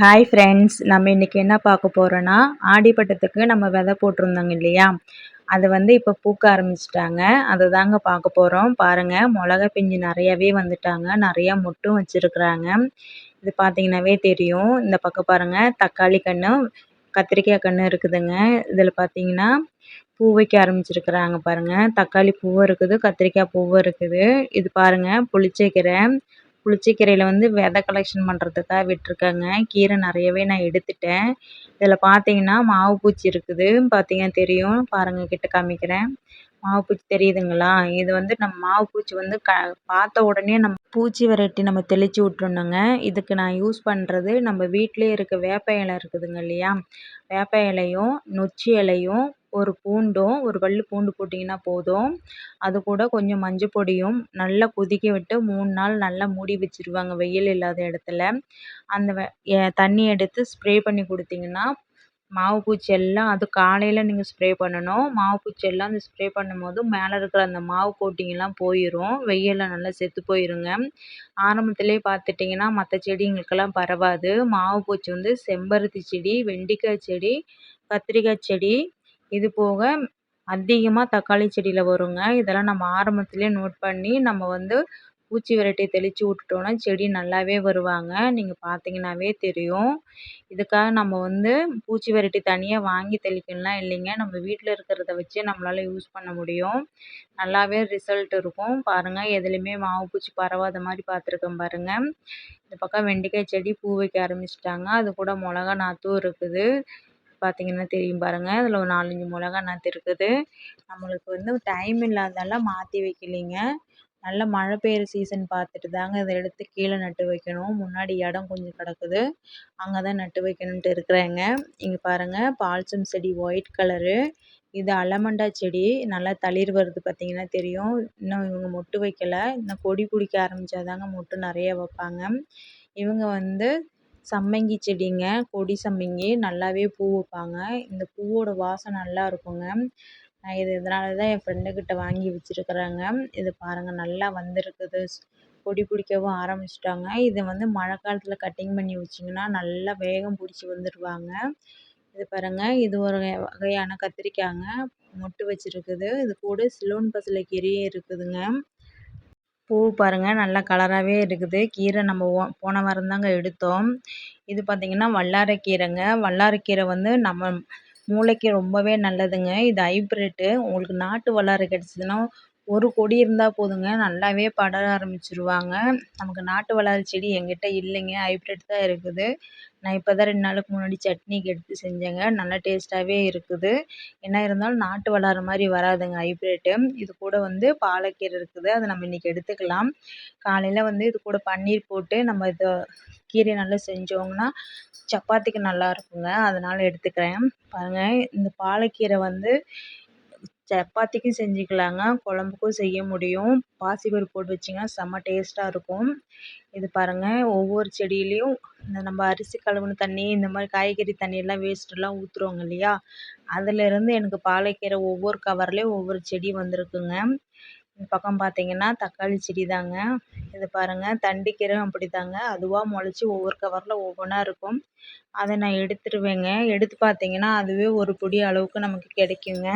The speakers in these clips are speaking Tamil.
ஹாய் ஃப்ரெண்ட்ஸ் நம்ம இன்றைக்கி என்ன பார்க்க போகிறோன்னா ஆடிப்பட்டத்துக்கு நம்ம விதை போட்டிருந்தோங்க இல்லையா? அது வந்து இப்போ பூக்க ஆரம்பிச்சிட்டாங்க. அதை தாங்க பார்க்க போகிறோம் பாருங்கள் மிளகா பிஞ்சு நிறையவே வந்துட்டாங்க. நிறையா மொட்டும் வச்சுருக்குறாங்க. இது பார்த்தீங்கன்னாவே தெரியும். இந்த பக்கம் பாருங்கள் தக்காளி கன்று கத்திரிக்காய் கன்று இருக்குதுங்க. இதில் பார்த்தீங்கன்னா பூ வைக்க ஆரம்பிச்சிருக்கிறாங்க பாருங்கள் தக்காளி பூவும் இருக்குது கத்திரிக்காய் பூவும் இருக்குது. இது பாருங்கள் புளிச்சக்கீரை புளிச்சக்கீரையில் வந்து விதை கலெக்ஷன் பண்ணுறதுக்காக விட்டிருக்கேங்க. கீரை நிறையவே நான் எடுத்துட்டேன். இதில் பார்த்தீங்கன்னா மாவு பூச்சி இருக்குது. பார்த்தீங்கன்னா தெரியும். பாருங்கள் கிட்ட காமிக்கிறேன். மாவு பூச்சி தெரியுதுங்களா? இது வந்து நம்ம மாவு பூச்சி வந்து க பார்த்த உடனே நம்ம பூச்சி வெரைட்டி நம்ம தெளித்து விட்ருணுங்க இதுக்கு நான் யூஸ் பண்ணுறது நம்ம வீட்டிலே இருக்க வேப்ப இலை இருக்குதுங்க இல்லையா? வேப்ப இலையும் நொச்சி இலையும் ஒரு பூண்டும் ஒரு பல் பூண்டு போட்டிங்கன்னா போதும். அது கூட கொஞ்சம் மஞ்சள் பொடியும் நல்லா கொதிக்க விட்டு மூணு நாள் நல்லா மூடி வச்சுருவாங்க. வெயில் இல்லாத இடத்துல. அந்த தண்ணி எடுத்து ஸ்ப்ரே பண்ணி கொடுத்தீங்கன்னா மாவு பூச்சி எல்லாம் அது காலையில் நீங்கள் ஸ்ப்ரே பண்ணணும். மாவு பூச்சி எல்லாம் அந்த ஸ்ப்ரே பண்ணும்போது மேலே இருக்கிற அந்த மாவு கோட்டிங்கெல்லாம் போயிடும் வெயிலில் நல்லா செத்து போயிருங்க. ஆரம்பத்திலே பார்த்துட்டிங்கன்னா மற்ற செடிங்களுக்கெல்லாம் பரவாது. மாவு பூச்சி வந்து செம்பருத்தி செடி வெண்டிக்காய் செடி கத்திரிக்காய் செடி இது போக அதிகமாக தக்காளி செடியில் வருங்க. இதெல்லாம் நம்ம ஆரம்பத்திலே நோட் பண்ணி நம்ம வந்து பூச்சி விரட்டி தெளித்து விட்டுட்டோன்னா செடி நல்லாவே வருவாங்க. நீங்கள் பார்த்தீங்கன்னாவே தெரியும். இதுக்காக நம்ம வந்து பூச்சி விரட்டி தனியாக வாங்கி தெளிக்கணும்லாம் இல்லைங்க. நம்ம வீட்டில் இருக்கிறத வச்சே நம்மளால் யூஸ் பண்ண முடியும். நல்லாவே ரிசல்ட் இருக்கும். பாருங்கள் எதுலேயுமே மாவு பூச்சி பரவாத மாதிரி பார்த்துருக்கேன் பாருங்கள் இந்த பக்கம் வெண்டைக்காய் செடி பூ வைக்க ஆரம்பிச்சிட்டாங்க. அது கூட மிளகா நாற்றும் இருக்குது. பார்த்தீங்கன்னா தெரியும் பாருங்கள் அதில் ஒரு நாலஞ்சு மிளகா நாற்று இருக்குது. நம்மளுக்கு வந்து டைம் இல்லாததால் மாற்றி வைக்கலிங்க. நல்ல மழை பெய்கிற சீசன் பார்த்துட்டு தாங்க இதை எடுத்து கீழே நட்டு வைக்கணும். முன்னாடி இடம் கொஞ்சம் கிடக்குது. அங்கே தான் நட்டு வைக்கணுன்ட்டு இருக்கிறேங்க. இங்கே பாருங்கள் பால்சம் செடி ஒயிட் கலரு இது அலமண்டா செடி. நல்லா தளிர் வருது பார்த்தீங்கன்னா தெரியும். இன்னும் இவங்க மொட்டு வைக்கலை. இன்னும் கொடி பிடிக்க ஆரம்பித்தாதாங்க மொட்டு நிறைய வைப்பாங்க. இவங்க வந்து சம்மங்கி செடிங்க. கொடி சம்மங்கி நல்லாவே பூ வைப்பாங்க. இந்த பூவோட வாசம் நல்லா இருக்குங்க. நான் இது இதனால தான் என் ஃப்ரெண்டுக்கிட்ட வாங்கி வச்சுருக்குறேங்க. இது பாருங்கள் நல்லா வந்திருக்குது. கொடி பிடிக்கவும் ஆரம்பிச்சிட்டாங்க. இதை வந்து மழை காலத்தில் கட்டிங் பண்ணி வச்சிங்கன்னா நல்லா வேகம் பிடிச்சி வந்துடுவாங்க இது பாருங்கள் இது ஒரு வகையான கத்திரிக்காய்ங்க மொட்டு வச்சுருக்குது. இது கூட சிலோன் பசலை கீரையும் இருக்குதுங்க. பூ பாருங்கள் நல்லா கலராகவே இருக்குது. கீரை நம்ம ஓ போன வாரம் தாங்க எடுத்தோம். இது பார்த்திங்கன்னா வல்லாரைக்கீரைங்க. வல்லாரைக்கீரை வந்து நம்ம மூளைக்கு ரொம்பவே நல்லதுங்க. இது ஹைப்ரிட்டு. உங்களுக்கு நாட்டு வல்லாரை கிடச்சிதுன்னா ஒரு கொடி இருந்தால் போதுங்க. நல்லாவே படர ஆரம்பிச்சிருவாங்க. நமக்கு நாட்டு வளர்ற செடி எங்கிட்ட இல்லைங்க. ஹைப்ரிட் தான் இருக்குது. நான் இப்போ தான் ரெண்டு நாளுக்கு முன்னாடி சட்னிக்கு எடுத்து செஞ்சேங்க. நல்லா டேஸ்ட்டாகவே இருக்குது. என்ன இருந்தாலும் நாட்டு வளர்ற மாதிரி வராதுங்க ஹைப்ரிட்டு இது கூட வந்து பாலக்கீரை இருக்குது. அதை நம்ம இன்றைக்கி எடுத்துக்கலாம். காலையில் வந்து இது கூட பன்னீர் போட்டு நம்ம இதை கீரையை நல்லா செஞ்சோங்கன்னா சப்பாத்திக்கு நல்லா இருக்குங்க. அதனால் எடுத்துக்கிறேன். பாருங்கள் இந்த பாலக்கீரை வந்து சப்பாத்திக்கும் செஞ்சுக்கலாங்க. குழம்புக்கும் செய்ய முடியும். பாசிப்பருப்பு போட்டு வச்சிங்கன்னா செம்ம டேஸ்ட்டாக இருக்கும். இது பாருங்கள் ஒவ்வொரு செடியிலையும் இந்த நம்ம அரிசி கழுவுன தண்ணி இந்த மாதிரி காய்கறி தண்ணியெல்லாம் வேஸ்ட்டெல்லாம் ஊற்றுறோங்க இல்லையா? அதிலேருந்து எனக்கு பாலைக்கீரை ஒவ்வொரு கவர்லேயும் ஒவ்வொரு செடி வந்திருக்குங்க. இந்த பக்கம் பார்த்தீங்கன்னா தக்காளி செடி தாங்க இது பாருங்கள் தண்டிக்கீரை அப்படி தாங்க அதுவாக முளைச்சி ஒவ்வொரு கவரில் ஒவ்வொன்றா இருக்கும். அதை நான் எடுத்துடுவேங்க எடுத்து பார்த்தீங்கன்னா அதுவே ஒரு பிடி அளவுக்கு நமக்கு கிடைக்குங்க.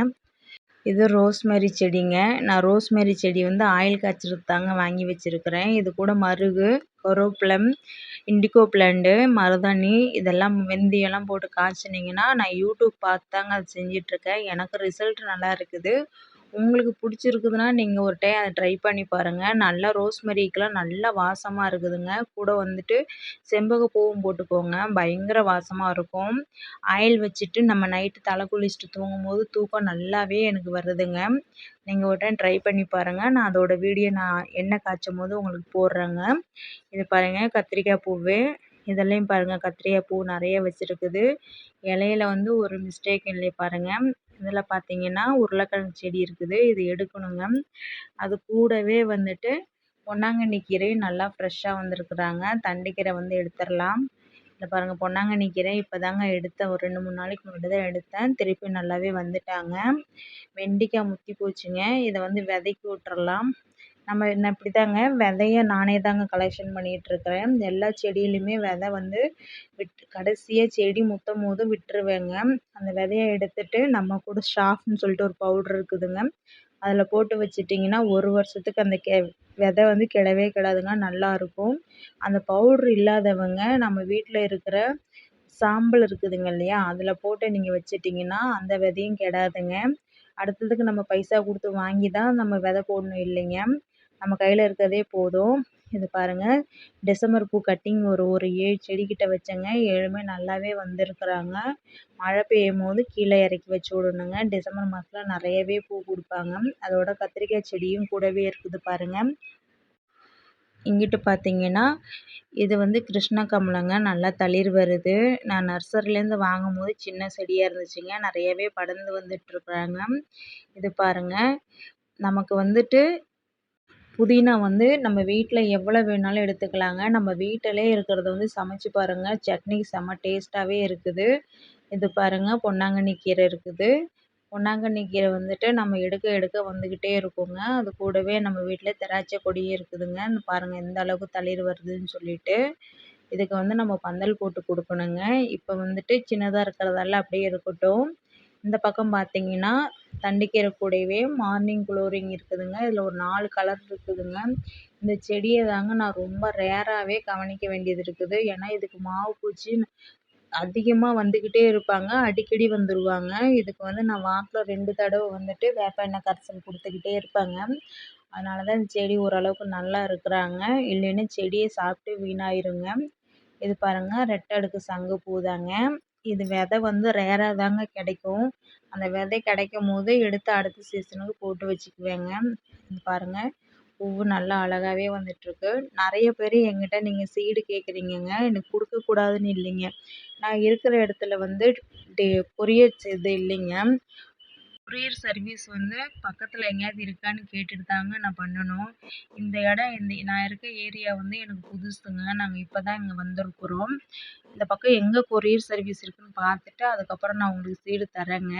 இது ரோஸ்மெரி செடிங்க. நான் ரோஸ்மெரி செடி வந்து ஆயில் காய்ச்சறதுக்கு தாங்க வாங்கி வச்சுருக்குறேன். இது கூட மருகு கருவேப்பிலம் இண்டிகோ பிளான்ட்டு மருதாணி இதெல்லாம் வெந்தயம்லாம் போட்டு காய்ச்சினீங்கன்னா நான் யூடியூப் பார்த்து தாங்க அது செஞ்சிட்ருக்கேன். எனக்கு ரிசல்ட் நல்லா இருக்குது. உங்களுக்கு பிடிச்சிருக்குதுன்னா நீங்கள் ஒரு டைம் அதை ட்ரை பண்ணி பாருங்கள் நல்லா ரோஸ்மெரிக்கெலாம் நல்லா வாசமாக இருக்குதுங்க. கூட வந்துட்டு செண்பகப்பூவும் போட்டுக்கோங்க. பயங்கர வாசமாக இருக்கும். ஆயில் வச்சுட்டு நம்ம நைட்டு தலை குளிச்சுட்டு தூங்கும்போது தூக்கம் நல்லாவே எனக்கு வருதுங்க. நீங்கள் ஒரு டைம் ட்ரை பண்ணி பாருங்கள் நான் அதோடய வீடியோ நான் எண்ணெய் காய்ச்சும் போது உங்களுக்கு போடுறேங்க. இது பாருங்கள் கத்திரிக்காய் பூவு. இதெல்லாம் பாருங்கள் கத்திரிக்காய் பூ நிறைய வச்சுருக்குது. இலையில வந்து ஒரு மிஸ்டேக் இல்லை பாருங்கள் இதில் பார்த்தீங்கன்னா உருளைக்கிழங்கு செடி இருக்குது. இது எடுக்கணுங்க. அது கூடவே வந்துட்டு பொன்னாங்கண்ணி கீரையும் நல்லா ஃப்ரெஷ்ஷாக வந்திருக்குறாங்க தண்டுக்கீரை வந்து எடுத்துடலாம். இந்த பாருங்கள் பொன்னாங்கண்ணி கீரை இப்போ தாங்க எடுத்தேன். ஒரு ரெண்டு மூணு நாளைக்கு முன்னாடி தான் எடுத்தேன். திருப்பி நல்லாவே வந்துட்டாங்க. வெண்டைக்காய் முத்தி போச்சுங்க. இதை வந்து விதைக்கி விட்டுறலாம். நம்ம நான் இப்படி தாங்க விதைய நானே தாங்க கலெக்ஷன் பண்ணிகிட்ருக்குறேன் எல்லா செடியிலையுமே விதை வந்து விட் கடைசியாக செடி முற்றும் போது விட்டுருவேங்க. அந்த விதைய எடுத்துட்டு நம்ம கூட ஷாஃப்னு சொல்லிட்டு ஒரு பவுட்ரு இருக்குதுங்க. அதில் போட்டு வச்சிட்டிங்கன்னா ஒரு வருஷத்துக்கு அந்த கெ விதை வந்து கெடவே கெடாதுங்க நல்லாயிருக்கும் அந்த பவுட்ரு இல்லாதவங்க நம்ம வீட்டில் இருக்கிற சாம்பல் இருக்குதுங்க இல்லையா அதில் போட்டு நீங்கள் வச்சிட்டிங்கன்னா அந்த விதையும் கெடாதுங்க. அடுத்ததுக்கு நம்ம பைசா கொடுத்து வாங்கி தான் நம்ம விதை போடணும் இல்லைங்க. நம்ம கையில் இருக்கிறதே போதும். இது பாருங்கள் டிசம்பர் பூ கட்டிங் ஒரு ஒரு ஏழு செடிக்கிட்ட வச்சேங்க. ஏழுமே நல்லாவே வந்திருக்குறாங்க. மழை பெய்யும் போது கீழே இறக்கி வச்சு விடணுங்க. டிசம்பர் மாதத்தில் நிறையவே பூ கொடுப்பாங்க. அதோட கத்திரிக்காய் செடியும் கூடவே இருக்குது பாருங்கள் இங்கிட்டு பார்த்தீங்கன்னா இது வந்து கிருஷ்ண கமலங்க. நல்லா தளிர் வருது. நான் நர்சரிலேருந்து வாங்கும்போது சின்ன செடியாக இருந்துச்சுங்க. நிறையவே படர்ந்து வந்துட்டுருக்குறாங்க இது பாருங்கள் நமக்கு வந்துட்டு புதினா வந்து நம்ம வீட்டில் எவ்வளோ வேணாலும் எடுத்துக்கலாங்க. நம்ம வீட்டிலே இருக்கிறத வந்து சமைச்சு பாருங்கள் சட்னி செம்ம டேஸ்ட்டாகவே இருக்குது. இது பாருங்கள் பொன்னாங்கண்ணி கீரை இருக்குது. பொன்னாங்கண்ணி கீரை வந்துட்டு நம்ம எடுக்க எடுக்க வந்துக்கிட்டே இருக்குங்க. அது கூடவே நம்ம வீட்டில் திராட்சை கொடியும் இருக்குதுங்க. பாருங்கள் எந்த அளவுக்கு தளிர் வருதுன்னு சொல்லிட்டு. இதுக்கு வந்து நம்ம பந்தல் போட்டு கொடுக்கணுங்க. இப்போ வந்துட்டு சின்னதாக இருக்கிறதால அப்படியே இருக்கட்டும். இந்த பக்கம் பார்த்தீங்கன்னா தண்டுக்கீரை கூடவே மார்னிங் குளோரிங் இருக்குதுங்க. இதில் ஒரு நாலு கலர் இருக்குதுங்க. இந்த செடியை தாங்க நான் ரொம்ப ரேராகவே கவனிக்க வேண்டியது இருக்குது. ஏன்னா இதுக்கு மாவு பூச்சி அதிகமாக வந்துக்கிட்டே இருப்பாங்க. அடிக்கடி வந்துடுவாங்க இதுக்கு வந்து நான் வாரத்தில் ரெண்டு தடவை வந்துட்டு வேப்ப எண்ணெய் கரைசல் கொடுத்துக்கிட்டே இருப்பேங்க. அதனால தான் இந்த செடி ஓரளவுக்கு நல்லா இருக்கிறாங்க. இல்லைன்னா செடியை சாப்பிட்டு வீணாயிருங்க. இது பாருங்கள் ரெட்டை அடுக்கு சங்குப்பூ தாங்க. இது விதை வந்து ரேராக தாங்க கிடைக்கும். அந்த விதை கிடைக்கும் போது எடுத்து அடுத்த சீசனுக்கு போட்டு வச்சுக்குவேங்க. இது பாருங்கள் பூவு நல்லா அழகாகவே வந்துட்டுருக்கு. நிறைய பேர் என்கிட்ட நீங்கள் சீடு கேட்குறீங்கங்க எனக்கு கொடுக்கக்கூடாதுன்னு இல்லைங்க. நான் இருக்கிற இடத்துல வந்து டே கொரியர் இது இல்லைங்க. கொரியர் சர்வீஸ் வந்து பக்கத்தில் எங்கேயாவது இருக்கான்னு கேட்டுட்டு தாங்க நான் பண்ணணும். இந்த இடம் இந்த நான் இருக்க ஏரியா வந்து எனக்கு புதுசுங்க. நாங்கள் இப்போ தான் இங்கே வந்திருக்குறோம். இந்த பக்கம் எங்கே கொரியர் சர்வீஸ் இருக்குன்னு பார்த்துட்டு அதுக்கப்புறம் நான் உங்களுக்கு சீடு தரேங்க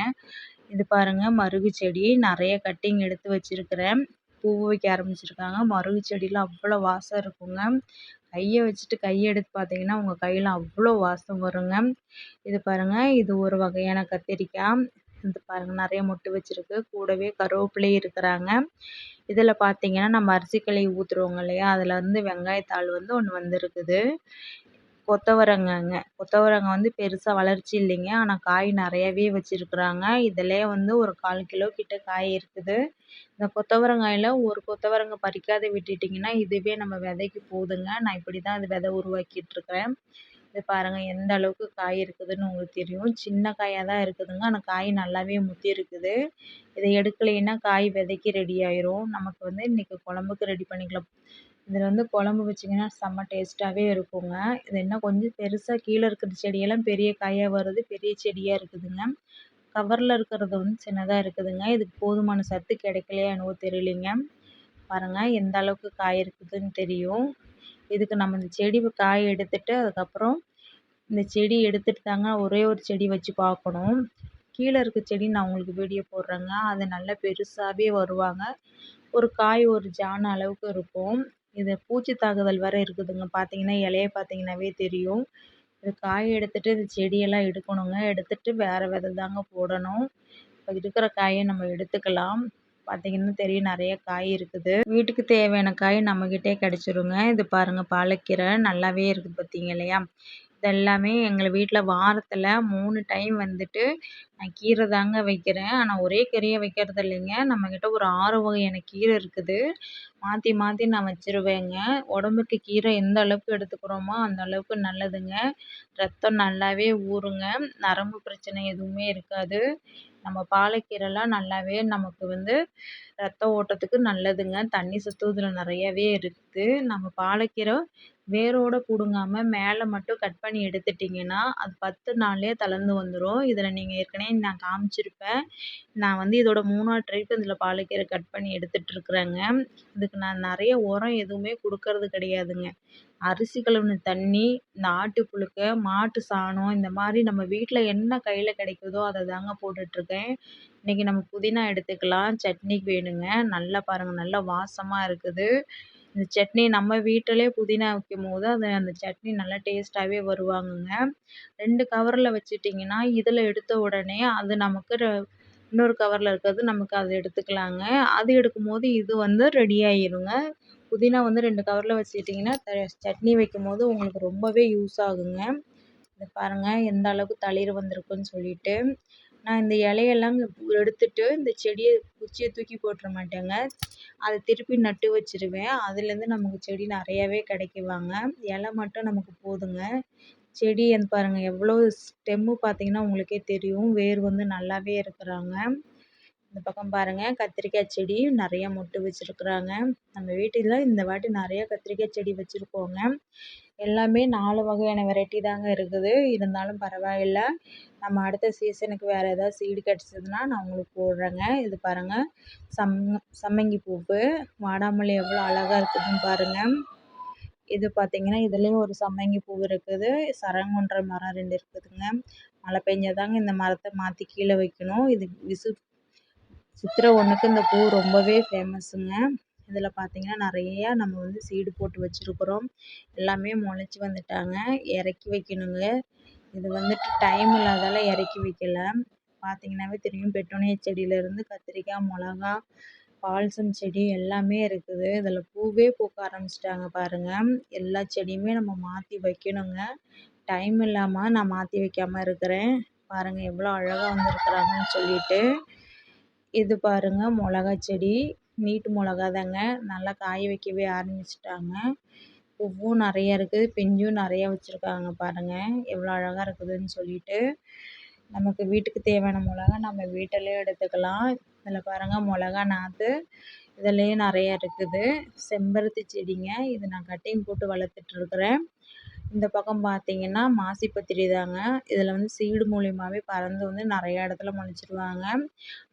இது பாருங்கள் மருகு செடி. நிறைய கட்டிங் எடுத்து வச்சுருக்கிறேன். பூ வைக்க ஆரம்பிச்சிருக்காங்க. மருகு செடியில் அவ்வளோ வாசம் இருக்குங்க. கையை வச்சுட்டு கையை எடுத்து பார்த்தீங்கன்னா உங்கள் கையில் அவ்வளோ வாசம் வருங்க. இது பாருங்கள் இது ஒரு வகையான கத்திரிக்காய். இது பாருங்கள் நிறைய மொட்டு வச்சிருக்கு. கூடவே கருவேப்பிலையும் இருக்கிறாங்க. இதில் பார்த்தீங்கன்னா நம்ம அரிசிக்கலை ஊற்றுருவோங்க இல்லையா? அதில் வந்து வெங்காயத்தாள் வந்து ஒன்று வந்திருக்குது. கொத்தவரங்காங்க. கொத்தவரங்காய் வந்து பெருசாக வளர்ச்சி இல்லைங்க. ஆனால் காய் நிறையவே வச்சுருக்குறாங்க. இதிலே வந்து ஒரு கால் கிலோ கிட்ட காய் இருக்குது. இந்த கொத்தவரங்காயில் ஒரு கொத்தவரங்காய் பறிக்காத விட்டுட்டிங்கன்னா இதுவே நம்ம விதைக்கு போதுங்க. நான் இப்படி தான் இது விதை உருவாக்கிட்டுருக்கிறேன் இது பாருங்கள் எந்த அளவுக்கு காய் இருக்குதுன்னு உங்களுக்கு தெரியும். சின்ன காயாக தான் இருக்குதுங்க. ஆனால் காய் நல்லாவே முத்தி இருக்குது. இதை எடுக்கலைன்னா காய் விதைக்கு ரெடி ஆயிரும். நமக்கு வந்து இன்றைக்கி குழம்புக்கு ரெடி பண்ணிக்கலாம். இதில் வந்து குழம்பு வச்சிங்கன்னா செம்ம டேஸ்ட்டாகவே இருக்குங்க. இது என்ன கொஞ்சம் பெருசாக கீழே இருக்கிற செடியெல்லாம் பெரிய காயாக வருது பெரிய செடியாக இருக்குதுங்க. கவரில் இருக்கிறது வந்து சின்னதாக இருக்குதுங்க. இதுக்கு போதுமான சத்து கிடைக்கலையா என்னவோ தெரியலைங்க. பாருங்கள் எந்த அளவுக்கு காய் இருக்குதுன்னு தெரியும். இதுக்கு நம்ம இந்த செடி காய் எடுத்துட்டு அதுக்கப்புறம் இந்த செடி எடுத்துட்டு தாங்க ஒரே ஒரு செடி வச்சு பார்க்கணும் கீழே இருக்க செடி நான் உங்களுக்கு வீடியோ போடுறேங்க. அது நல்லா பெருசாகவே வருவாங்க. ஒரு காய் ஒரு ஜான் அளவுக்கு இருக்கும். இது பூச்சி தாக்குதல் வேறு இருக்குதுங்க. பார்த்தீங்கன்னா இலைய பார்த்தீங்கன்னாவே தெரியும். இது காய் எடுத்துட்டு இந்த செடியெல்லாம் எடுக்கணுங்க. எடுத்துட்டு வேறு விதை தாங்க போடணும். இப்போ இருக்கிற காயை நம்ம எடுத்துக்கலாம். பார்த்தீங்கன்னா தெரியும் நிறைய காய் இருக்குது. வீட்டுக்கு தேவையான காய் நம்மக்கிட்டே கிடச்சிருங்க. இது பாருங்கள் பாலக்கீரை நல்லாவே இருக்குது பார்த்தீங்க இல்லையா? இதெல்லாமே எங்கள் வீட்டில் வாரத்தில் மூணு டைம் வந்துட்டு நான் கீரை தாங்க வைக்கிறேன். ஆனால் ஒரே கீரையை வைக்கிறது இல்லைங்க நம்மக்கிட்ட ஒரு ஆறு வகையான கீரை இருக்குது. மாற்றி மாற்றி நான் வச்சிருவேங்க. உடம்புக்கு கீரை எந்த அளவுக்கு எடுத்துக்கிறோமோ அந்த அளவுக்கு நல்லதுங்க. ரத்தம் நல்லாவே ஊறுங்க. நரம்பு பிரச்சனை எதுவுமே இருக்காது. நம்ம பாலக்கீரைலாம் நல்லாவே நமக்கு வந்து ரத்த ஓட்டத்துக்கு நல்லதுங்க. தண்ணி சத்து இதில் நிறையவே இருக்குது. நம்ம பாலக்கீரை வேரோடு பிடுங்காம மேலே மட்டும் கட் பண்ணி எடுத்துட்டிங்கன்னா அது பத்து நாள்லேயே தளர்ந்து வந்துடும் இதில் நீங்கள் ஏற்கனவே நான் காமிச்சிருப்பேன். நான் வந்து இதோட மூணாவது ட்ரிப் இதில் பாலக்கீரை கட் பண்ணி எடுத்துகிட்ருக்குறேங்க இதுக்கு நான் நிறைய உரம் எதுவுமே கொடுக்கறது கிடையாதுங்க. அரிசி கழுவின தண்ணி இந்த ஆட்டு புழுக்கை மாட்டு சாணம் இந்த மாதிரி நம்ம வீட்டில் என்ன கையில் கிடைக்குதோ அதை தாங்க போட்டுட்ருக்கேன் இன்றைக்கி நம்ம புதினா எடுத்துக்கலாம். சட்னிக்கு வேணுங்க. நல்லா பாருங்கள் நல்லா வாசமாக இருக்குது. இந்த சட்னி நம்ம வீட்டிலே புதினா வைக்கும் போது அது அந்த சட்னி நல்லா டேஸ்ட்டாகவே வருவாங்கங்க. ரெண்டு கவரில் வச்சுட்டிங்கன்னா இதில் எடுத்த உடனே அது நமக்கு இன்னொரு கவரில் இருக்கிறது நமக்கு அதை எடுத்துக்கலாங்க. அது எடுக்கும்போது இது வந்து ரெடி ஆகிருங்க புதினா வந்து ரெண்டு கவரில் வச்சுக்கிட்டிங்கன்னா சட்னி வைக்கும் போது உங்களுக்கு ரொம்பவே யூஸ் ஆகுங்க. இதை பாருங்கள் எந்த அளவுக்கு தளிர் வந்திருக்குன்னு சொல்லிட்டு. நான் இந்த இலையெல்லாம் எடுத்துட்டு இந்த செடியை குச்சியை தூக்கி போட்டுற மாட்டேங்க. அதை திருப்பி நட்டு வச்சிருவேன். அதுலேருந்து நமக்கு செடி நிறையாவே கிடைக்குவாங்க. இலை மட்டும் நமக்கு போதுங்க. செடி வந்து பாருங்கள் எவ்வளோ ஸ்டெம்மு பார்த்தீங்கன்னா உங்களுக்கே தெரியும். வேர் வந்து நல்லாவே இருக்கிறாங்க. இந்த பக்கம் பாருங்கள் கத்திரிக்காய் செடி நிறையா மொட்டு வச்சுருக்குறாங்க. நம்ம வீட்டில் இந்த வாட்டி நிறையா கத்திரிக்காய் செடி வச்சுருக்கோங்க. எல்லாமே நாலு வகையான வெரைட்டி தாங்க இருக்குது. இருந்தாலும் பரவாயில்லை. நம்ம அடுத்த சீசனுக்கு வேறு ஏதாவது சீடு கிடச்சிதுன்னா நான் உங்களுக்கு போடுறேங்க. இது பாருங்கள் சம் சம்மங்கி பூப்பு வாடாமல்லி எவ்வளோ அழகாக இருக்குதுன்னு பாருங்கள் இது பார்த்திங்கன்னா இதுலேயும் ஒரு சம்மங்கி பூ இருக்குது. சரங்குன்ற மரம் ரெண்டு இருக்குதுங்க. மழை பெஞ்சாதாங்க இந்த மரத்தை மாற்றி கீழே வைக்கணும். இது விசு சித்திரை ஒன்றுக்கு இந்த பூ ரொம்பவே ஃபேமஸுங்க இதில் பார்த்தீங்கன்னா நிறையா நம்ம வந்து சீடு போட்டு வச்சுருக்குறோம். எல்லாமே முளச்சி வந்துட்டாங்க. இறக்கி வைக்கணுங்க. இது வந்துட்டு டைம் இல்லாதால இறக்கி வைக்கல. பார்த்தீங்கன்னாவே தெரியும் பெட்டோனியா செடியிலேருந்து கத்திரிக்காய் மிளகா பால்சம் செடி எல்லாமே இருக்குது. இதில் பூவே பூக்க ஆரம்பிச்சிட்டாங்க பாருங்கள் எல்லா செடியுமே நம்ம மாற்றி வைக்கணுங்க. டைம் இல்லாமல் நான் மாற்றி வைக்காமல் இருக்கிறேன். பாருங்கள் எவ்வளோ அழகாக வந்திருக்குறாங்கன்னு சொல்லிட்டு. இது பாருங்கள் மிளகா செடி. நீட்டு மிளகா தாங்க. நல்லா காய வைக்கவே ஆரம்பிச்சிட்டாங்க. பூவும் நிறைய இருக்குது பிஞ்சும் நிறையா வச்சுருக்காங்க பாருங்கள் எவ்வளோ அழகாக இருக்குதுன்னு சொல்லிட்டு. நமக்கு வீட்டுக்கு தேவையான மிளகா நம்ம வீட்டிலே எடுத்துக்கலாம். இதில் பாருங்கள் மிளகா நாற்று இதுலேயும் நிறையா இருக்குது. செம்பருத்தி செடிங்க. இது நான் கட்டிங் போட்டு வளர்த்துட்ருக்குறேன் இந்த பக்கம் பார்த்தீங்கன்னா மாசிப்பத்திரி தாங்க. இதில் வந்து சீடு மூலியமாகவே பறந்து வந்து நிறையா இடத்துல முளைச்சிருவாங்க.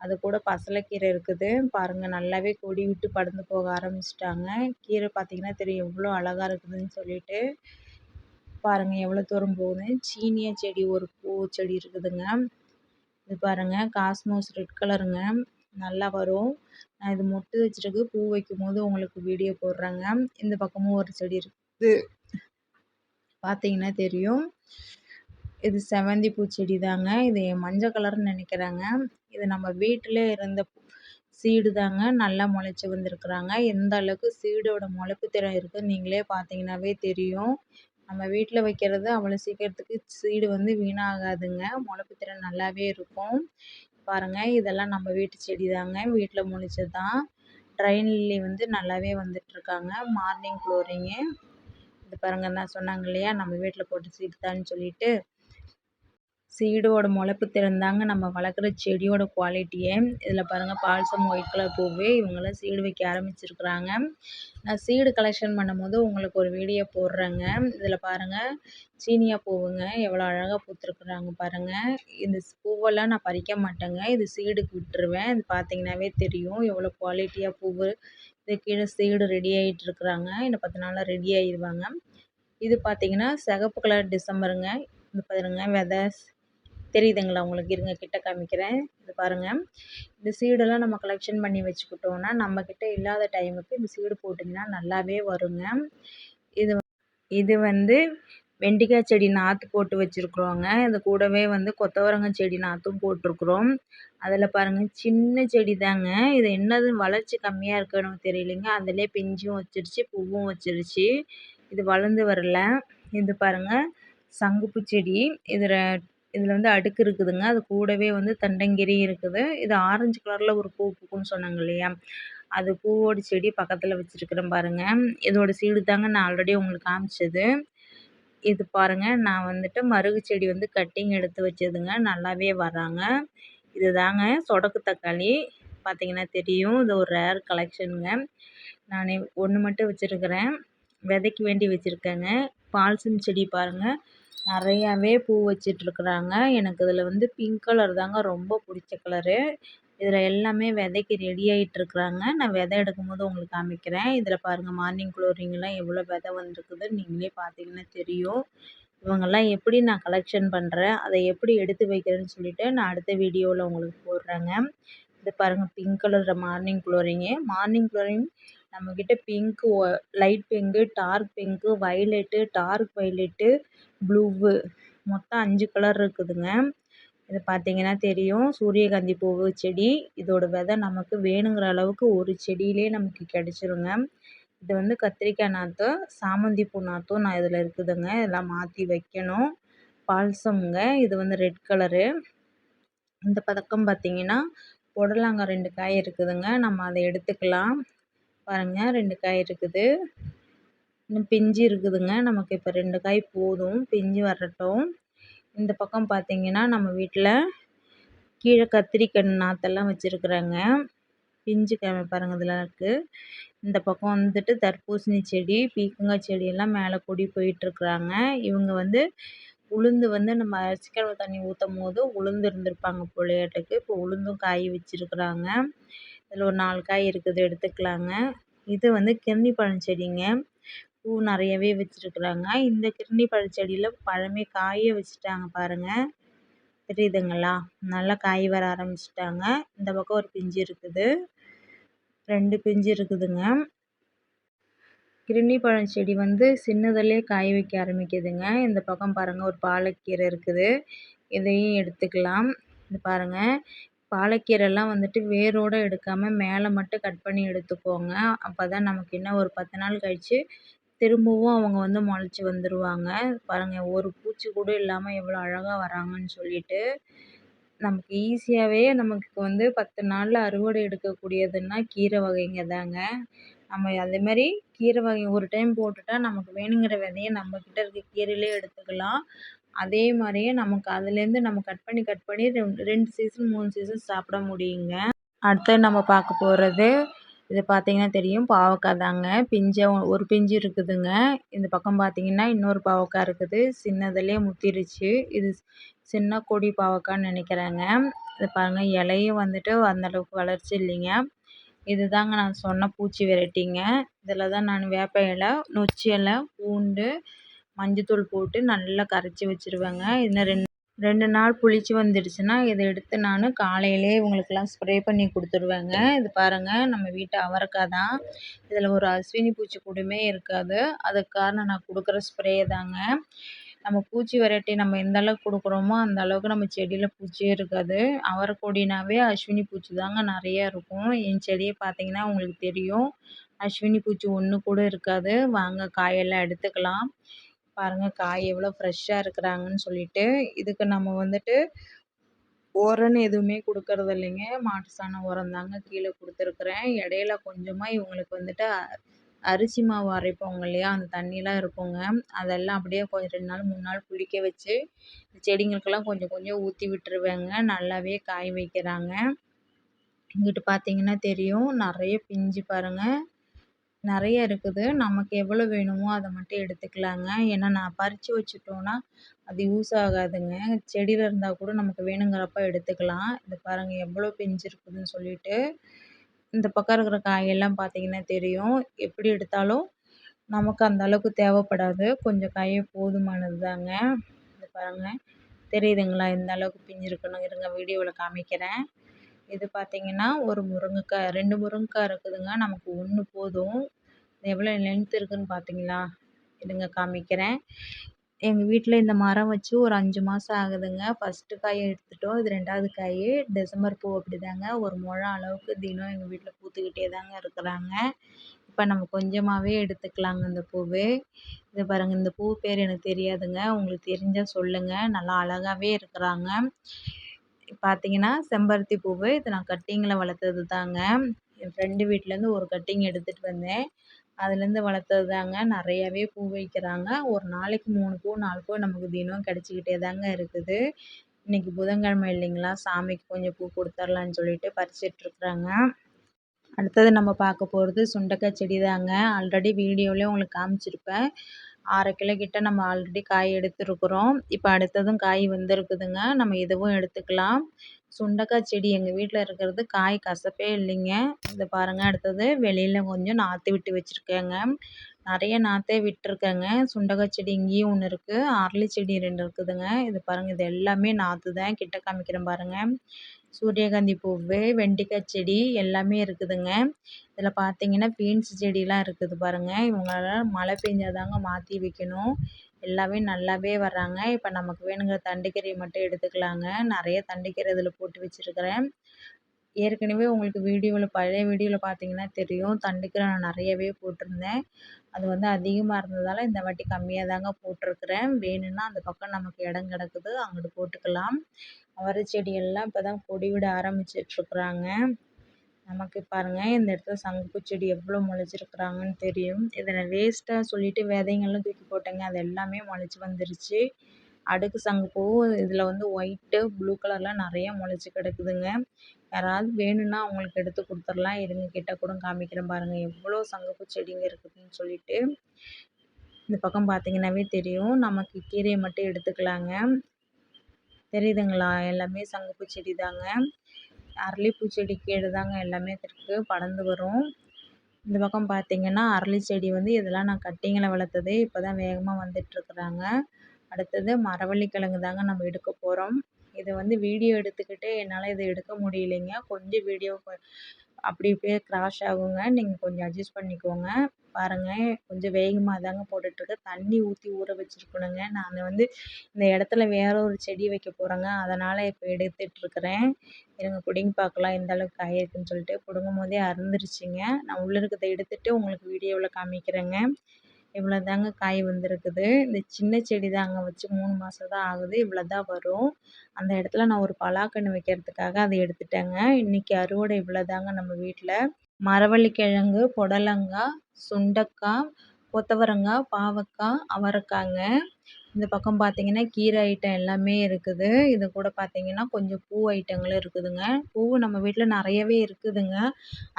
அது கூட பசலைக்கீரை இருக்குது. பாருங்கள் நல்லாவே கொடி விட்டு படர்ந்து போக ஆரம்பிச்சிட்டாங்க. கீரை பார்த்திங்கன்னா தெரியும் எவ்வளோ அழகாக இருக்குதுன்னு சொல்லிட்டு. பாருங்கள் எவ்வளோ தூரம் போகுதுன்னு சீனியா செடி ஒரு பூ செடி இருக்குதுங்க. இது பாருங்கள் காஸ்மோஸ் ரெட் கலருங்க. நல்லா வரும். நான் இது மொட்டு வச்சுருக்கு. பூ வைக்கும் போது உங்களுக்கு வீடியோ போடுறேங்க. இந்த பக்கமும் ஒரு செடி இருக்குது பார்த்தீங்கன்னா தெரியும். இது செவ்வந்தி பூச்செடி தாங்க. இது மஞ்சள் கலர்னு நினைக்கிறேங்க. இது நம்ம வீட்டில் இருந்த சீடு தாங்க. நல்லா முளைச்சி வந்திருக்குறாங்க. எந்த அளவுக்கு சீடோட முளைப்பு திறன் இருக்குதுன்னு நீங்களே பார்த்தீங்கன்னாவே தெரியும். நம்ம வீட்டில் வைக்கிறது அவ்வளோ சீக்கிரத்துக்கு சீடு வந்து வீணாகாதுங்க. முளைப்பு திறன் நல்லாவே இருக்கும். பாருங்கள் இதெல்லாம் நம்ம வீட்டு செடி தாங்க. வீட்டில் முளைச்சது தான். ட்ரைன் லில்லி வந்து நல்லாவே வந்துட்டுருக்காங்க மார்னிங் க்ளோரிங்கு. இது பாருங்கள் நான் சொன்னாங்க இல்லையா? நம்ம வீட்டில் போட்ட சீடு தான் சொல்லிட்டு. சீடோட முளைப்பு திறந்தாங்க. நம்ம வளர்க்குற செடியோட குவாலிட்டியே. இதில் பாருங்கள் பால்சம் ஒயிட் கலர் பூவே இவங்களாம் சீடு வைக்க ஆரம்பிச்சிருக்குறாங்க. நான் சீடு கலெக்ஷன் பண்ணும்போது உங்களுக்கு ஒரு வீடியோ போடுறேங்க. இதில் பாருங்கள் சீனியா பூவுங்க எவ்வளோ அழகாக பூத்துருக்குறாங்க பாருங்கள் இந்த பூவெல்லாம் நான் பறிக்க மாட்டேங்க. இது சீடுக்கு விட்டுருவேன். இது பார்த்தீங்கன்னாவே தெரியும். எவ்வளோ குவாலிட்டியாக பூவு இது கீழே சீடு ரெடி ஆகிட்டு இருக்கிறாங்க. இன்னும் பத்து நாளில் ரெடி ஆகிடுவாங்க இது பார்த்தீங்கன்னா சிகப்பு கலர் டிசம்பருங்க. இது பாருங்க விதை தெரியுதுங்களா? உங்களுக்கு இருங்க கிட்ட காமிக்கிறேன். இது பாருங்கள் இந்த சீடெல்லாம் நம்ம கலெக்ஷன் பண்ணி வச்சுக்கிட்டோன்னா நம்மக்கிட்ட இல்லாத டைமுக்கு இந்த சீடு போட்டிங்கன்னா நல்லாவே வருங்க. இது இது வந்து வெண்டிக்காய் செடி நாற்று போட்டு வச்சுருக்குறோங்க. இது கூடவே வந்து கொத்தவரங்காய் செடி நாற்றும் போட்டிருக்குறோம். அதில் பாருங்கள் சின்ன செடி தாங்க இது என்னது வளர்ச்சி கம்மியாக இருக்கணும் தெரியலைங்க. அதிலே பிஞ்சும் வச்சிருச்சு பூவும் வச்சிருச்சு. இது வளர்ந்து வரல. இது பாருங்கள் சங்குப்பூ செடி. இதில் இதில் வந்து அடுக்கு இருக்குதுங்க. அது கூடவே வந்து தண்டங்கிரி இருக்குது. இது ஆரஞ்சு கலரில் ஒரு பூ பூக்கும்னு சொன்னாங்க இல்லையா? அது பூவோட செடி பக்கத்தில் வச்சுருக்குறேன் பாருங்கள் இதோட சீடு தாங்க நான் ஆல்ரெடி உங்களுக்கு காமிச்சது. இது பாருங்கள் நான் வந்துட்டு மருகு செடி வந்து கட்டிங் எடுத்து வச்சதுங்க. நல்லாவே வராங்க இது தாங்க சொடக்கு தக்காளி. பார்த்தீங்கன்னா தெரியும். இது ஒரு ரேர் கலெக்ஷனுங்க நான் ஒன்று மட்டும் வச்சுருக்கிறேன். விதைக்கு வேண்டி வச்சுருக்கேங்க. பால்சம் செடி பாருங்கள் நிறையாவே பூ வச்சிட்ருக்குறாங்க. எனக்கு இதில் வந்து பிங்க் கலர் தாங்க ரொம்ப பிடிச்ச கலரு இதில் எல்லாமே விதைக்கு ரெடி ஆகிட்டுருக்குறாங்க நான் விதை எடுக்கும்போது உங்களுக்கு காமிக்கிறேன். இதில் பாருங்கள் மார்னிங் க்ளோரிங்கெலாம் எவ்வளோ விதை வந்திருக்குது நீங்களே பார்த்தீங்கன்னா தெரியும். இவங்கெல்லாம் எப்படி நான் கலெக்ஷன் பண்ணுறேன் அதை எப்படி எடுத்து வைக்கிறேன்னு சொல்லிவிட்டு நான் அடுத்த வீடியோவில் உங்களுக்கு போடுறேங்க. இது பாருங்கள் பிங்க் கலரில் மார்னிங் குளோரிங்கு மார்னிங் க்ளோரிங் நம்மக்கிட்ட pink light pink dark pink violet dark violet blue மொத்தம் அஞ்சு கலர் இருக்குதுங்க. இது பார்த்தீங்கன்னா தெரியும். சூரியகாந்தி பூவு செடி இதோட விதை நமக்கு வேணுங்கிற அளவுக்கு ஒரு செடியிலே நமக்கு கிடச்சிருங்க. இது வந்து கத்திரிக்காய் நாற்றும் சாமந்தி பூ நாற்றும் நான் இதில் இருக்குதுங்க. இதெல்லாம் மாற்றி வைக்கணும். பால்சம்ங்க. இது வந்து ரெட் கலரு. இந்த பதக்கம் பார்த்தீங்கன்னா புடலங்காய் ரெண்டு காய் இருக்குதுங்க. நம்ம அதை எடுத்துக்கலாம். பாருங்கள் ரெண்டு காய் இருக்குது. இன்னும் பிஞ்சு இருக்குதுங்க. நமக்கு இப்போ ரெண்டு காய் போதும். பிஞ்சு வரட்டும். இந்த பக்கம் பார்த்தீங்கன்னா நம்ம வீட்டில் கீழே கத்திரிக்காய் நாற்றெல்லாம் வச்சுருக்குறேங்க. பிஞ்சு கிழமை பாருங்கள் இதெல்லாம் இருக்குது இந்த பக்கம் வந்துட்டு தர்பூசணி செடி பீக்கங்காய் செடியெல்லாம் மேலே கொடி போயிட்டுருக்குறாங்க இவங்க வந்து உளுந்து வந்து நம்ம அரிசிக்கிழமை தண்ணி ஊற்றும் போது உளுந்து இருந்திருப்பாங்க போலையாட்டுக்கு இப்போ உளுந்தும் காய் வச்சுருக்குறாங்க. இதில் ஒரு நாலு காய் இருக்குது எடுத்துக்கலாங்க. இது வந்து கிர்னி பழம் செடிங்க. பூ நிறையவே வச்சுருக்குறாங்க. இந்த கிர்னி பழச்செடியில் பழமே காய வச்சுட்டாங்க பாருங்கள் தெரியுதுங்களா? நல்லா காய் வர ஆரம்பிச்சிட்டாங்க. இந்த பக்கம் ஒரு பிஞ்சு இருக்குது. ரெண்டு பிஞ்சு இருக்குதுங்க. கிருணி பழம் செடி வந்து சின்னதுலேயே காய் வைக்க ஆரம்பிக்குதுங்க. இந்த பக்கம் பாருங்கள் ஒரு பாலக்கீரை இருக்குது. இதையும் எடுத்துக்கலாம். இது பாருங்கள் பாலக்கீரைலாம் வந்துட்டு வேரோடு எடுக்காமல் மேலே மட்டும் கட் பண்ணி எடுத்துக்கோங்க. அப்போ தான் நமக்கு இன்னும் ஒரு பத்து நாள் கழித்து திரும்பவும் அவங்க வந்து முளைச்சி வந்துடுவாங்க பாருங்கள் ஒரு பூச்சி கூட இல்லாமல் எவ்வளோ அழகாக வராங்கன்னு சொல்லிட்டு நமக்கு ஈஸியாகவே நமக்கு வந்து பத்து நாளில் அறுவடை எடுக்கக்கூடியதுன்னா கீரை வகைங்க தாங்க. நம்ம அதேமாரி கீரை வகை ஒரு டைம் போட்டுட்டா நமக்கு வேணுங்கிற விதைய நம்மக்கிட்ட இருக்க கீரையிலே எடுத்துக்கலாம். அதே மாதிரியே நமக்கு அதுலேருந்து நம்ம கட் பண்ணி கட் பண்ணி ரெண்டு ரெண்டு சீசன் மூணு சீசன் சாப்பிட முடியுங்க. அடுத்து நம்ம பார்க்க போகிறது இது பார்த்தீங்கன்னா தெரியும். பாவக்காய் தாங்க. பிஞ்சை ஒரு பிஞ்சு இருக்குதுங்க. இந்த பக்கம் பார்த்தீங்கன்னா இன்னொரு பாவக்காய் இருக்குது. சின்னதுலேயே முத்திருச்சு. இது சின்ன கொடி பாவக்காய்ன்னு நினைக்கிறேங்க. இது பாருங்கள் இலையும் வந்துட்டு அந்தளவுக்கு வளர்ச்சி இல்லைங்க. இது தாங்க நான் சொன்ன பூச்சி வெரைட்டிங்க. இதில் தான் நான் வேப்ப இலை நொச்சி இலை பூண்டு மஞ்சத்தூள் போட்டு நல்லா கரைச்சி வச்சுருவேங்க. இன்னும் ரெண்டு ரெண்டு நாள் புளிச்சு வந்துடுச்சுன்னா இதை எடுத்து நான் காலையிலே இவங்களுக்கெல்லாம் ஸ்ப்ரே பண்ணி கொடுத்துருவேங்க. இது பாருங்கள் நம்ம வீட்டு அவரைக்காய் தான். இதில் ஒரு அஸ்வினி பூச்சி கூடமே இருக்காது. அதுக்கு காரணம் நான் கொடுக்குற ஸ்ப்ரே தாங்க. நம்ம பூச்சி வெரைட்டி நம்ம எந்த அளவுக்கு கொடுக்குறோமோ அந்த அளவுக்கு நம்ம செடியில் பூச்சியே இருக்காது. அவரைக்கொடினாவே அஸ்வினி பூச்சி தாங்க நிறையா இருக்கும். என் செடியை பார்த்தீங்கன்னா உங்களுக்கு தெரியும். அஸ்வினி பூச்சி ஒன்று கூட இருக்காது. வாங்க காயெல்லாம் எடுத்துக்கலாம். பாருங்கள் காய் எவ்வளோ ஃப்ரெஷ்ஷாக இருக்கிறாங்கன்னு சொல்லிட்டு இதுக்கு நம்ம வந்துட்டு உரம்னு எதுவுமே கொடுக்கறது இல்லைங்க. மாட்டு சாணம் உரம் தாங்க கீழே கொடுத்துருக்குறேன். இடையில கொஞ்சமாக இவங்களுக்கு வந்துட்டு அரிசி மாவு அரைப்போங்க இல்லையா? அந்த தண்ணியெலாம் இருக்குங்க. அதெல்லாம் அப்படியே கொஞ்சம் ரெண்டு நாள் மூணு நாள் புளிக்க வச்சு செடிங்களுக்கெல்லாம் கொஞ்சம் கொஞ்சம் ஊற்றி விட்டுருவேங்க. நல்லாவே காய் வைக்கிறாங்க. இங்கிட்டு பார்த்தீங்கன்னா தெரியும் நிறைய பிஞ்சு பாருங்கள் நிறைய இருக்குது. நமக்கு எவ்வளோ வேணுமோ அதை மட்டும் எடுத்துக்கலாங்க. ஏன்னா நான் பறித்து வச்சுட்டோன்னா அது யூஸ் ஆகாதுங்க. செடியில் இருந்தால் கூட நமக்கு வேணுங்கிறப்ப எடுத்துக்கலாம். இந்த பாருங்கள் எவ்வளோ பிஞ்சுருக்குதுன்னு சொல்லிட்டு. இந்த பக்கம் இருக்கிற காயெல்லாம் பார்த்திங்கன்னா தெரியும். எப்படி எடுத்தாலும் நமக்கு அந்த அளவுக்கு தேவைப்படாது. கொஞ்சம் காய் போதுமானது தாங்க இது பாருங்கள் தெரியுதுங்களா? இந்த அளவுக்கு பிஞ்சு இருங்க வீடியோவில் காமிக்கிறேன். இது பார்த்தீங்கன்னா ஒரு முருங்கைக்காய் ரெண்டு முருங்கைக்கா இருக்குதுங்க. நமக்கு ஒன்று போதும். எவ்வளோ லென்த் இருக்குதுன்னு பார்த்தீங்களா? இருங்க காமிக்கிறேன். எங்கள் வீட்டில் இந்த மரம் வச்சு ஒரு அஞ்சு மாதம் ஆகுதுங்க. ஃபஸ்ட்டு காய் எடுத்துவிட்டோம் இது ரெண்டாவது காய். டிசம்பர் பூ அப்படிதாங்க. ஒரு முழம் அளவுக்கு தினம் எங்கள் வீட்டில் பூத்துக்கிட்டே தாங்க இருக்கிறாங்க. இப்போ நம்ம கொஞ்சமாகவே எடுத்துக்கலாங்க இந்த பூவு. இது பாருங்கள் இந்த பூ பேர் எனக்கு தெரியாதுங்க. உங்களுக்கு தெரிஞ்சால் சொல்லுங்கள் நல்லா அழகாகவே இருக்கிறாங்க. பார்த்தீங்கன்னா செம்பருத்தி பூவு. இது நான் கட்டிங்கில் வளர்த்தது தாங்க என் ஃப்ரெண்டு வீட்டிலேருந்து ஒரு கட்டிங் எடுத்துகிட்டு வந்தேன். அதுலேருந்து வளர்த்தது தாங்க நிறையாவே பூ வைக்கிறாங்க. ஒரு நாளைக்கு மூணு பூ நாலு பூ நமக்கு தினம் கிடச்சிக்கிட்டே தாங்க இருக்குது. இன்றைக்கி புதன்கிழமை இல்லைங்களா? சாமிக்கு கொஞ்சம் பூ கொடுத்துர்லான்னு சொல்லிட்டு பறிச்சிட்ருக்குறாங்க அடுத்தது நம்ம பார்க்க போகிறது சுண்டக்காய் செடி தாங்க ஆல்ரெடி வீடியோவிலே உங்களுக்கு காமிச்சிருப்பேன். அரை கிலோ கிட்ட நம்ம ஆல்ரெடி காய் எடுத்துருக்குறோம். இப்போ அடுத்ததும் காய் வந்துருக்குதுங்க. நம்ம இதுவும் எடுத்துக்கலாம். சுண்டக்காய் செடி எங்கள் வீட்டில் இருக்கிறது காய் கசப்பே இல்லைங்க. இதை பாருங்கள் அடுத்தது வெளியில் கொஞ்சம் நாற்று விட்டு வச்சுருக்கேங்க. நிறைய நாற்றே விட்டுருக்கேங்க. சுண்டக்காய் செடி இங்கேயும் ஒன்று இருக்குது அரளி செடி ரெண்டு இருக்குதுங்க. இது பாருங்கள் இது எல்லாமே நாற்று தான் கிட்ட காமிக்கிறேன் பாருங்கள் சூரியகாந்தி பூவு வெண்டைக்காய் செடி எல்லாமே இருக்குதுங்க. இதில் பார்த்தீங்கன்னா பீன்ஸ் செடிலாம் இருக்குது பாருங்கள் இவங்களால மழை பெஞ்சால் தாங்க மாற்றி வைக்கணும். எல்லாமே நல்லாவே வர்றாங்க. இப்போ நமக்கு வேணுங்கிற தண்டுக்கீரையை மட்டும் எடுத்துக்கலாங்க. நிறைய தண்டுக்கீரை இதில் போட்டு வச்சுருக்குறேன். ஏற்கனவே உங்களுக்கு வீடியோவில் பழைய வீடியோவில் பார்த்தீங்கன்னா தெரியும். தண்டுக்கீரை நான் நிறையவே போட்டிருந்தேன். அது வந்து அதிகமாக இருந்ததால் இந்த வாட்டி கம்மியாக தாங்க போட்டிருக்கிறேன். வேணும்னா அந்த பக்கம் நமக்கு இடம் கிடக்குது அங்கிட்டு போட்டுக்கலாம். அவரை செடியெல்லாம் இப்போ தான் கொடி விட ஆரம்பிச்சிட்ருக்குறாங்க நமக்கு பாருங்கள் இந்த இடத்துல சங்குப்பூ செடி எவ்வளோ முளைச்சிருக்குறாங்கன்னு தெரியும். இதை நான் வேஸ்ட்டாக சொல்லிவிட்டு விதைங்கள்லாம் தூக்கி போட்டேங்க அது எல்லாமே முளைச்சி வந்துருச்சு. அடுக்கு சங்குப்பூ இதில் வந்து ஒயிட்டு ப்ளூ கலர்லாம் நிறையா முளைச்சி கிடக்குதுங்க. யாராவது வேணும்னா அவங்களுக்கு எடுத்து கொடுத்துர்லாம் இருங்க கிட்ட கூட காமிக்கிறேன் பாருங்கள் எவ்வளோ சங்குப்பூ செடிங்க இருக்குதுன்னு சொல்லிட்டு. இந்த பக்கம் பார்த்தீங்கன்னாவே தெரியும் நமக்கு கீரையை மட்டும் எடுத்துக்கலாங்க. தெரியுதுங்களா? எல்லாமே சங்குப்பூ செடி தாங்க அரளிப்பூ செடி கீழே தாங்க எல்லாமே இருக்குது படர்ந்து வரும். இந்த பக்கம் பார்த்தீங்கன்னா அரளி செடி வந்து இதெல்லாம் நான் கட்டிங்கில் வளர்த்தது இப்போ தான் வேகமாக வந்துட்டுருக்குறாங்க அடுத்தது மரவள்ளி கிழங்கு தாங்க நம்ம எடுக்க போகிறோம் இதை வந்து வீடியோ எடுத்துக்கிட்டு என்னால் இதை எடுக்க முடியலைங்க. கொஞ்சம் வீடியோ அப்படி இப்படியே க்ராஷ் ஆகுங்க. நீங்கள் கொஞ்சம் அட்ஜஸ்ட் பண்ணிக்கோங்க. பாருங்கள் கொஞ்சம் வேகமாக தாங்க போட்டுட்ருக்கேன் தண்ணி ஊற்றி ஊற வச்சுருக்கணுங்க. நான் வந்து இந்த இடத்துல வேறு ஒரு செடி வைக்க போகிறேங்க அதனால் இப்போ எடுத்துகிட்ருக்குறேன் இருங்க பிடிங்கி பார்க்கலாம். எந்த அளவுக்கு காயிருக்குன்னு சொல்லிட்டு. பிடுங்கும் போதே அறுந்துருச்சுங்க. நான் உள்ளே இருக்கிறத எடுத்துகிட்டு உங்களுக்கு வீடியோவில் காமிக்கிறேங்க. இவ்வளோ தாங்க காய் வந்திருக்குது. இந்த சின்ன செடி தாங்க வச்சு மூணு மாதம் தான் ஆகுது. இவ்வளோ தான் வரும். அந்த இடத்துல நான் ஒரு பலாக்கன்று வைக்கிறதுக்காக அதை எடுத்துட்டேங்க. இன்றைக்கி அறுவடை இவ்வளோ தாங்க நம்ம வீட்டில் மரவள்ளிக்கிழங்கு புடலங்காய் சுண்டக்காய் கொத்தவரங்காய் பாவக்காய் அவரைக்காங்க இந்த பக்கம் பார்த்தீங்கன்னா கீரை ஐட்டம் எல்லாமே இருக்குது. இது கூட பார்த்தீங்கன்னா கொஞ்சம் பூ ஐட்டங்களும் இருக்குதுங்க. பூ நம்ம வீட்டில் நிறையவே இருக்குதுங்க.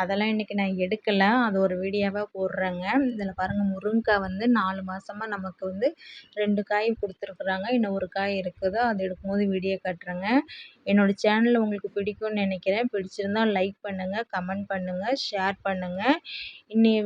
அதெல்லாம் இன்றைக்கி நான் எடுக்கலை. அது ஒரு வீடியோவாக போடுறேங்க. இதில் பாருங்கள் முருங்கைக்காய் வந்து நாலு மாதமாக நமக்கு வந்து ரெண்டு காய் கொடுத்துருக்குறாங்க. இன்னும் ஒரு காய் இருக்குது. அது எடுக்கும்போது வீடியோ கட்டுறேங்க. என்னோடய சேனல் உங்களுக்கு பிடிக்கும்னு நினைக்கிறேன். பிடிச்சிருந்தா லைக் பண்ணுங்கள் கமெண்ட் பண்ணுங்கள் ஷேர் பண்ணுங்கள் இன்னைய